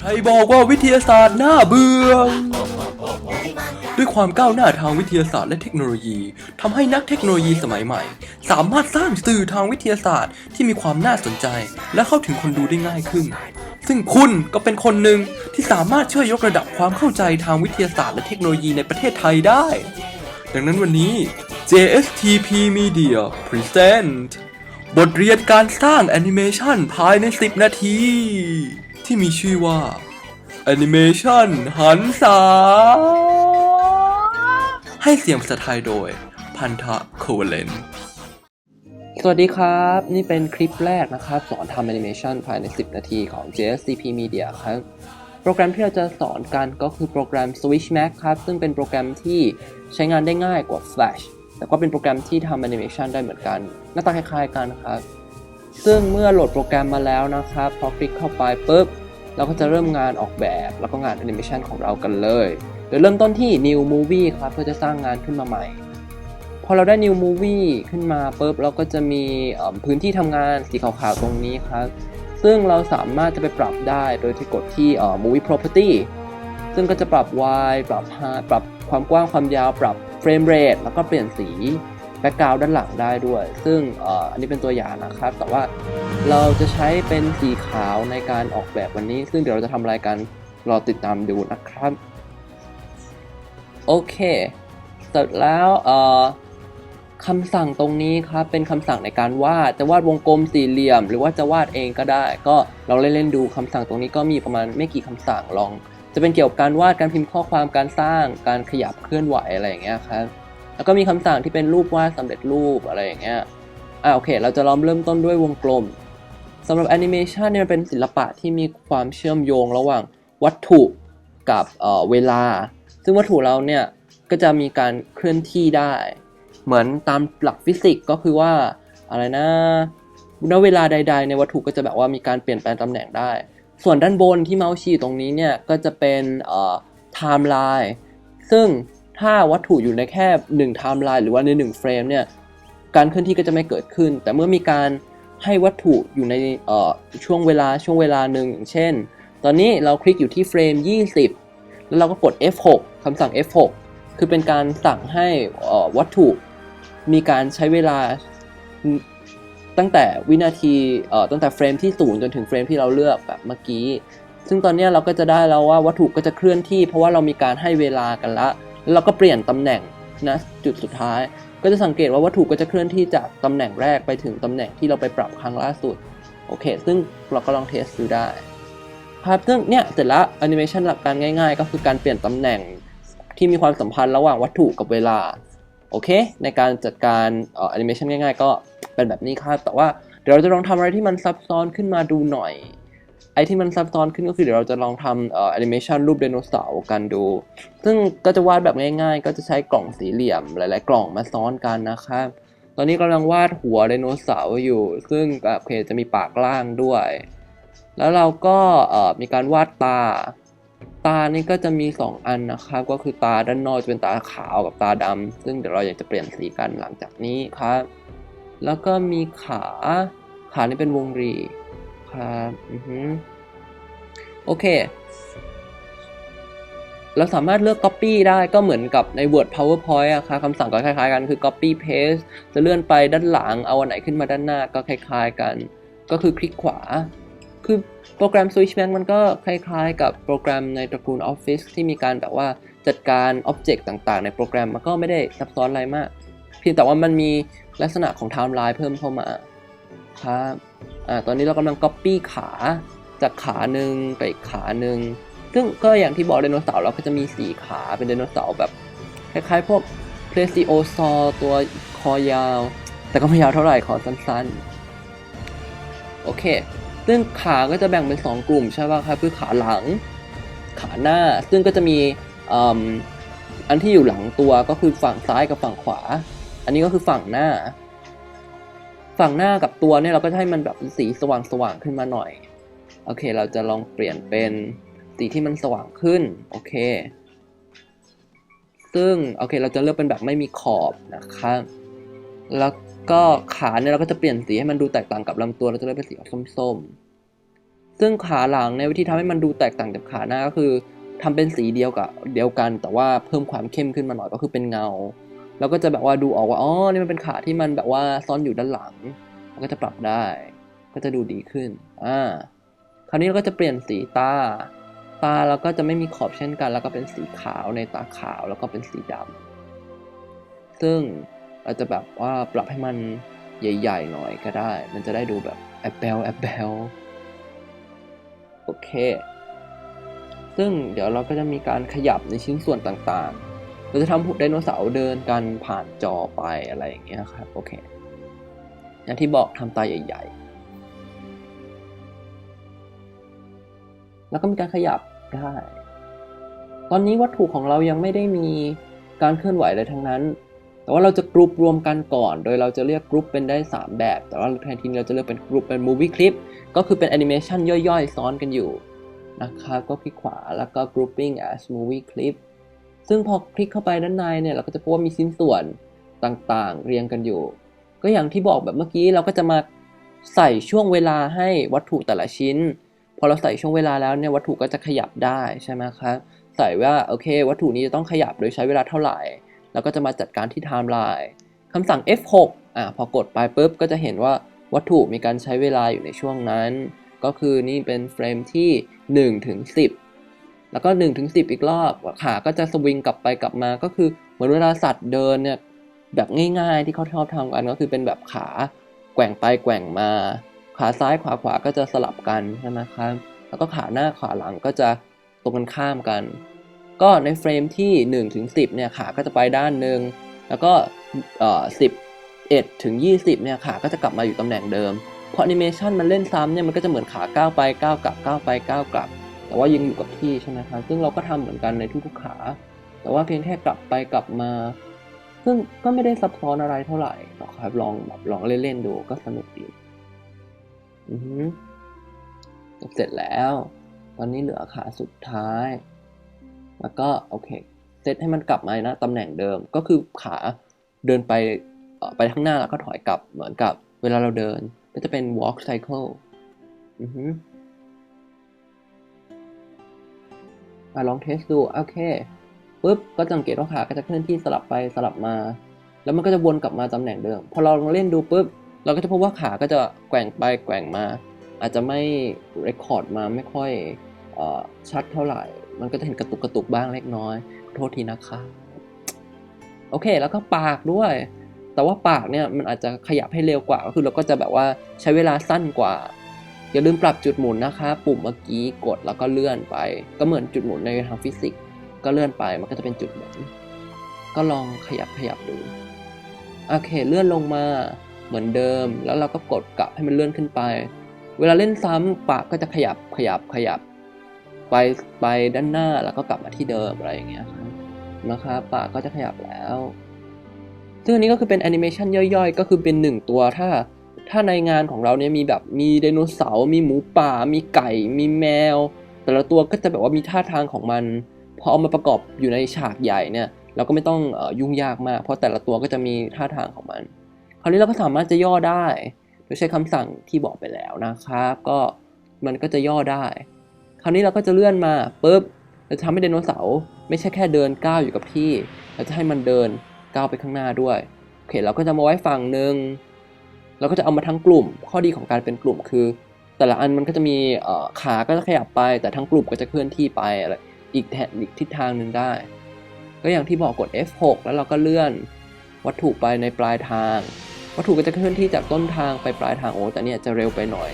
ใครบอกว่าวิทยาศาสตร์น่าเบื่อ ด้วยความก้าวหน้าทางวิทยาศาสตร์และเทคโนโลยีทำให้นักเทคโนโลยีสมัยใหม่ สามารถสร้างสื่อทางวิทยาศาสตร์ที่มีความน่าสนใจ และเข้าถึงคนดูได้ง่ายขึ้น ซึ่งคุณก็เป็นคนหนึ่งที่สามารถช่วยยกระดับความเข้าใจทางวิทยาศาสตร์และเทคโนโลยีในประเทศไทยได้ ดังนั้นวันนี้ JSTP Media Present บทเรียนการสร้างแอนิเมชันภายใน 10 นาที ที่มีชื่อว่าแอนิเมชันหันษาให้เสียงภาษาไทยโดย พันธะโคเวเลนสวัสดีครับ นี่เป็นคลิปแรกนะครับ สอนทำแอนิเมชันภายใน 10 นาทีของ JSCP Media ครับ โปรแกรมที่เราจะสอนกันก็คือโปรแกรม Switchmax ครับ ซึ่งเป็นโปรแกรมที่ใช้งานได้ง่ายกว่า Flash แต่ก็เป็นโปรแกรมที่ทำแอนิเมชันได้เหมือนกัน หน้าตาคล้ายๆกันครับ ซึ่งเมื่อโหลดโปรแกรมมาแล้วนะครับ พอคลิกเข้าไปปุ๊บ เราก็จะเริ่มงานออกแบบแล้วก็งานแอนิเมชันของเรากันเลย โดยเริ่มต้นที่ New Movie ครับเพื่อจะสร้างงานขึ้นมาใหม่ พอเราได้ New Movie ขึ้นมาปุ๊บเราก็จะมีพื้นที่ทำงานสีขาวๆตรงนี้ครับ ซึ่งเราสามารถจะไปปรับได้โดยที่กดที่ Movie Property ซึ่งก็จะปรับ Y ปรับ h i ปรับความกว้างความยาว ปรับ Frame Rate แล้วก็เปลี่ยนสี แบ็กกราวด์ด้านหลังได้ด้วย ซึ่งออันนี้เป็นตัวอย่างนะครับ แต่ว่าเราจะใช้เป็นสีขาวในการออกแบบวันนี้ ซึ่งเดี๋ยวเราจะทำอะไรกันรอติดตามดูนะครับ โอเค เสร็จแล้วคำสั่งตรงนี้ครับเป็นคำสั่งในการวาดจะวาดวงกลมสี่เหลี่ยม หรือว่าจะวาดเองก็ได้ ก็ลองเล่นๆดูคำสั่งตรงนี้ก็มีประมาณไม่กี่คำสั่งลอง จะเป็นเกี่ยวกับการวาดการพิมพ์ข้อความการสร้างการขยับเคลื่อนไหวอะไรอย่างเงี้ยครับ แล้วก็มีคำสั่งที่เป็นรูปวาดสำเร็จรูปอะไรอย่างเงี้ยอ่าโอเค เราจะลองเริ่มต้นด้วยวงกลมสำหรับแอนิเมชันเนี่ยมันเป็นศิลปะที่มีความเชื่อมโยงระหว่างวัตถุกับเอ่อเวลา ซึ่งวัตถุเราเนี่ยก็จะมีการเคลื่อนที่ได้ เหมือนตามหลักฟิสิกส์ก็คือว่าอะไรนะณเวลาใด ๆ ในวัตถุก็จะแบบว่ามีการเปลี่ยนแปลงตำแหน่งได้ ส่วนด้านบนที่เมาส์ชี้ตรงนี้เนี่ยก็จะเป็นเอ่อไทม์ไลน์ซึ่ง ถ้าวัตถุอยู่ในแค่1ไทม์ไลน์หรือว่าใน1เฟรมเนี่ยการเคลื่อนที่ก็จะไม่เกิดขึ้น แต่เมื่อมีการให้วัตถุอยู่ในเอ่อช่วงเวลาช่วงเวลาหนึ่งอย่างเช่น ตอนนี้เราคลิกอยู่ที่เฟรม 20 แล้วเราก็กด F6 คำสั่ง F6 คือเป็นการสั่งให้วัตถุมีการใช้เวลาตั้งแต่วินาทีตั้งแต่เฟรมที่ศูนย์จนถึงเฟรมที่เราเลือกแบบเมื่อกี้ ซึ่งตอนนี้เราก็จะได้แล้วว่าวัตถุก็จะเคลื่อนที่ เพราะว่าเรามีการให้เวลากันละ แล้วเราก็เปลี่ยนตำแหน่งนะจุดสุดท้าย ก็จะสังเกตว่าวัตถุก็จะเคลื่อนที่จากตำแหน่งแรกไปถึงตำแหน่งที่เราไปปรับครั้งล่าสุดโอเค ซึ่งเราก็ลองเทสดูได้ครับซึ่งเนี่ยเสร็จแล้วแอนิเมชันหลักการง่ายๆ ก็คือการเปลี่ยนตำแหน่งที่มีความสัมพันธ์ระหว่างวัตถุกับเวลาโอเค ในการจัดการแอนิเมชันง่าย ๆ ก็เป็นแบบนี้ครับ แต่ว่าเดี๋ยวเราจะลองทำอะไรที่มันซับซ้อนขึ้นมาดูหน่อย ไอ้ที่มันซับซ้อนขึ้นก็คือเดี๋ยวเราจะลองทำเอ่อแอนิเมชันรูปไดโนเสาร์กันดู ซึ่งก็จะวาดแบบง่ายๆ ก็จะใช้กล่องสี่เหลี่ยมหลาย ๆ กล่องมาซ้อนกันนะครับ ตอนนี้กำลังวาดหัวไดโนเสาร์อยู่ ซึ่งแบบโอเคจะมีปากล่างด้วย แล้วเราก็เอ่อมีการวาดตา ตานี่ก็จะมี 2 อันนะครับ ก็คือตาด้านนอกจะเป็นตาขาวกับตาดำซึ่งเดี๋ยวเราอยากจะเปลี่ยนสีกันหลังจากนี้ครับ แล้วก็มีขา ขานี่เป็นวงรี ครับอือฮึโอเค เราสามารถเลือก Copy ได้ก็เหมือนกับใน Word PowerPoint อะครับคำสั่งก็คล้ายๆกันคือ Copy Paste จะเลื่อนไปด้านหลัง เอาอันไหนขึ้นมาด้านหน้าก็คล้าย ๆกัน ก็คือคลิกขวา คือโปรแกรม Switchman มันก็คล้าย ๆ กับโปรแกรมในตระกูล Office ที่มีการแบบว่าจัดการ Object ต่างๆ ในโปรแกรมมันก็ไม่ได้ซับซ้อนอะไรมาก เพียงแต่ว่ามันมีลักษณะของ Timeline เพิ่มเข้ามาครับ อ่าตอนนี้เรากำลัง Copy ขาจากขาหนึ่งไปอีกขาหนึ่งซึ่งก็อย่างที่บอกไดโนเสาร์เราก็จะมี 4 ขาเป็นไดโนเสาร์แบบคล้ายๆพวกเพลซิโอซอตัวคอยาว แต่ก็ไม่ยาวเท่าไหร่ขอสั้นๆ โอเค ซึ่งขาก็จะแบ่งเป็น 2 กลุ่มใช่ป่ะครับคือขาหลัง ขาหน้าซึ่งก็จะมีอันที่อยู่หลังตัวก็คือฝั่งซ้ายกับฝั่งขวา อันนี้ก็คือฝั่งหน้า ฝั่งหน้ากับตัวเนี่ยเราก็จะให้มันแบบสีสว่างๆขึ้นมาหน่อย โอเค เราจะลองเปลี่ยนเป็นสีที่มันสว่างขึ้น โอเค ซึ่งโอเคเราจะเลือกเป็นแบบไม่มีขอบนะครับแล้วก็ขาเนี่ยเราก็จะเปลี่ยนสีให้มันดูแตกต่างกับลำตัวเราจะเลือกเป็นสีส้มๆ ซึ่งขาหลังในยวิธีทำให้มันดูแตกต่างจากขาหน้าก็คือทำเป็นสีเดียวกับเดียวกัน แต่ว่าเพิ่มความเข้มขึ้นมาหน่อยก็คือเป็นเงา แล้วก็จะแบบว่าดูออกว่า อ๋อ นี่มันเป็นขาที่มันแบบว่าซ่อนอยู่ด้านหลังมันก็จะปรับได้ ก็จะดูดีขึ้น อ่า คราวนี้เราก็จะเปลี่ยนสีตา ตาเราก็จะไม่มีขอบเช่นกัน แล้วก็เป็นสีขาวในตาขาว แล้วก็เป็นสีดำซึ่งเราจะแบบว่าปรับให้มันใหญ่ ๆ หน่อยก็ได้ มันจะได้ดูแบบแอบเบลแอบเบลโอเค ซึ่งเดี๋ยวเราก็จะมีการขยับในชิ้นส่วนต่างๆ เราจะทำหุ่นไดโนเสาร์เดินกันผ่านจอไปอะไรอย่างเงี้ยครับโอเคอย่างที่บอกทำตาใหญ่ ๆ แล้วก็มีการขยับได้ ตอนนี้วัตถุของเรายังไม่ได้มีการเคลื่อนไหวอะไรทั้งนั้น แต่ว่าเราจะกรุ๊ปรวมกันก่อน โดยเราจะเรียกกรุ๊ปเป็นได้ 3 แบบ แต่ว่าแทนที่เราจะเลือกเป็นกรุ๊ปเป็นมูวี่คลิป ก็คือเป็นแอนิเมชันย่อยๆ ซ้อนกันอยู่นะครับ ก็คลิกขวาแล้วก็ grouping as movie clip ซึ่งพอคลิกเข้าไปด้านในเนี่ยเราก็จะพบว่ามีชิ้นส่วนต่างๆ เรียงกันอยู่ ก็อย่างที่บอกแบบเมื่อกี้เราก็จะมาใส่ช่วงเวลาให้วัตถุแต่ละชิ้น พอเราใส่ช่วงเวลาแล้วเนี่ยวัตถุก็จะขยับได้ใช่ไหมครับใส่ว่าโอเค วัตถุนี้จะต้องขยับโดยใช้เวลาเท่าไหร่ แล้วก็จะมาจัดการที่ไทม์ไลน์คำสั่ง F6 อะพอกดไปปุ๊บก็จะเห็นว่าวัตถุมีการใช้เวลาอยู่ในช่วงนั้น ก็คือนี่เป็นเฟรมที่1ถึง10 แล้วก็1ถึง10อีกรอบขาก็จะสวิงกลับไปกลับมาก็คือเหมือนเวลาสัตว์เดินเนี่ยแบบง่ายๆที่เขาชอบทำกันก็คือเป็นแบบขาแกว่งไปแกว่งมา ขาซ้ายขวาขวาก็จะสลับกันใช่ไหมครับแล้วก็ขาหน้าขาหลังก็จะตรงกันข้ามกัน ก็ในเฟรมที่1ถึง10เนี่ยขาก็จะไปด้านหนึ่งแล้วก็เอ่อ11ถึง20เนี่ยขาก็จะกลับมาอยู่ตำแหน่งเดิมพอแอนิเมชันมันเล่นซ้ำเนี่ยมันก็จะเหมือนขาก้าวไปก้าวกลับก้าวไปก้าวกลับ แต่ว่ายังอยู่กับที่ใช่ไหมครับซึ่งเราก็ทำเหมือนกันในทุกๆขา แต่ว่าเพียงแค่กลับไปกลับมา ซึ่งก็ไม่ได้ซับซ้อนอะไรเท่าไหร่หรอกครับลองแบบลองเล่นๆดูก็สนุกดีอือฮึเสร็จแล้ว ตอนนี้เหลือขาสุดท้าย แล้วก็โอเคเซตให้มันกลับมานะตำแหน่งเดิมก็คือขาเดินไปไปข้างหน้าแล้วก็ถอยกลับเหมือนกับเวลาเราเดิน ก็จะเป็น walk cycle อือฮึอะ ลองเทสดูโอเคปุ๊บก็สังเกตว่าขาก็จะเคลื่อนที่สลับไปสลับมา แล้วมันก็จะวนกลับมาตำแหน่งเดิม พอเราลองเล่นดูปุ๊บเราก็จะพบว่าขาก็จะแกว่งไปแกว่งมา อาจจะไม่เรคคอร์ดมาไม่ค่อยออชัดเท่าไหร่ มันก็จะเห็นกระตุกกระตุกบ้างเล็กน้อย โทษทีนะคะ โอเค แล้วก็ปากด้วย แต่ว่าปากเนี่ยมันอาจจะขยับให้เร็วกว่า ก็คือเราก็จะแบบว่าใช้เวลาสั้นกว่า อย่าลืมปรับจุดหมุนนะคะ ปุ่มเมื่อกี้กดแล้วก็เลื่อนไป ก็เหมือนจุดหมุนในทางฟิสิกส์ก็เลื่อนไปมันก็จะเป็นจุดหมุน ก็ลองขยับขยับดูโอเคเลื่อนลงมาเหมือนเดิม แล้วเราก็กดกลับให้มันเลื่อนขึ้นไป เวลาเล่นซ้ำปากก็จะขยับขยับขยับ ไปไปด้านหน้าแล้วก็กลับมาที่เดิมอะไรอย่างเงี้ยครับนะครับปากก็จะขยับแล้ว ซึ่งอันนี้ก็คือเป็นแอนิเมชันย่อยๆ ก็คือเป็นหนึ่งตัวถ้า ถ้าในงานของเราเนี่ยมีแบบมีไดโนเสาร์มีหมูป่า มีไก่ มีแมว แต่ละตัวก็จะแบบว่ามีท่าทางของมันพอเอามาประกอบอยู่ในฉากใหญ่เนี่ยเราก็ไม่ต้องออยุ่งยากมาก เพราะแต่ละตัวก็จะมีท่าทางของมัน คราวนี้เราก็สามารถจะย่อได้ โดยใช้คำสั่งที่บอกไปแล้วนะครับ ก็มันก็จะย่อได้ คราวนี้เราก็จะเลื่อนมาปุ๊บเราจะทำให้ไดโนเสาร์ไม่ใช่แค่เดินก้าวอยู่กับที่ เราจะให้มันเดินก้าวไปข้างหน้าด้วยโอเคเราก็จะมาไว้ฝั่งหนึ่ง เราก็จะเอามาทั้งกลุ่ม ข้อดีของการเป็นกลุ่มคือ แต่ละอันมันก็จะมีขาก็จะขยับไป แต่ทั้งกลุ่มก็จะเคลื่อนที่ไปอะไรอีกแทนอีกทิศทางหนึ่งได้ ก็อย่างที่บอกกด F6 แล้วเราก็เลื่อนวัตถุไปในปลายทาง วัตถุก็จะเคลื่อนที่จากต้นทางไปปลายทางโอ้แต่เนี่ยจะเร็วไปหน่อย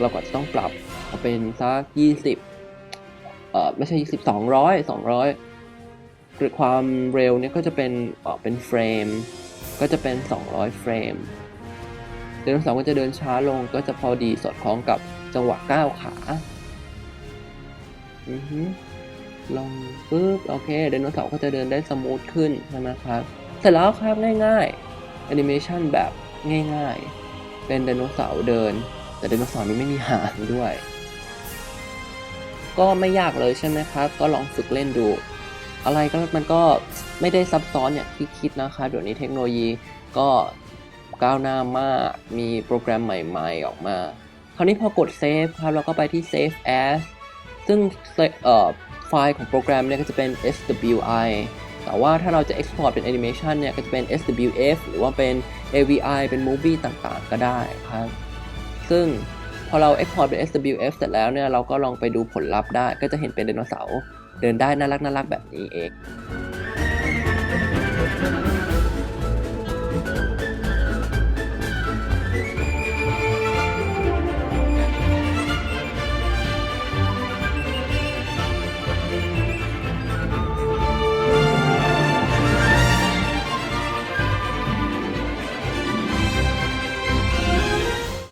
เราก็จะต้องปรับเอาเป็นสัก 20เอ่อไม่ใช่20 200 200คือความเร็วเนี่ยก็จะเป็นเอ่อเป็นเฟรม ก็จะเป็น 200 เฟรม ไดโนเสาร์ก็จะเดินช้าลงก็จะพอดีสอดคล้องกับจังหวะก้าวขาอือฮึลองปึ๊บโอเคไดโนเสาร์ก็จะเดินได้สมูทขึ้นใช่ไหมครับเสร็จแล้วครับง่ายๆแอนิเมชันแบบง่ายๆ เป็นไดโนเสาร์เดิน แต่ไดโนเสาร์นี้ไม่มีหางด้วย ก็ไม่ยากเลยใช่ไหมครับ ก็ลองฝึกเล่นดู อะไรก็มันก็ไม่ได้ซับซ้อนอย่างที่คิดนะคะเดี๋ยวนี้เทคโนโลยีก็ ก้าวหน้ามาก มีโปรแกรมใหม่ๆออกมา คราวนี้พอกด save ครับเราก็ไปที่ save as ซึ่งเอ่อไฟล์ของโปรแกรมเนี่ยก็จะเป็น SWI แต่ว่าถ้าเราจะ export เป็น animation เนี่ยก็จะเป็น SWF หรือว่าเป็น AVI เป็น movie ต่างๆ ก็ได้ครับ ซึ่งพอเรา export เป็น SWF เสร็จแล้วเนี่ยเราก็ลองไปดูผลลัพธ์ได้ ก็จะเห็นเป็นไดโนเสาร์เดินได้น่ารักน่ารักแบบนี้เอง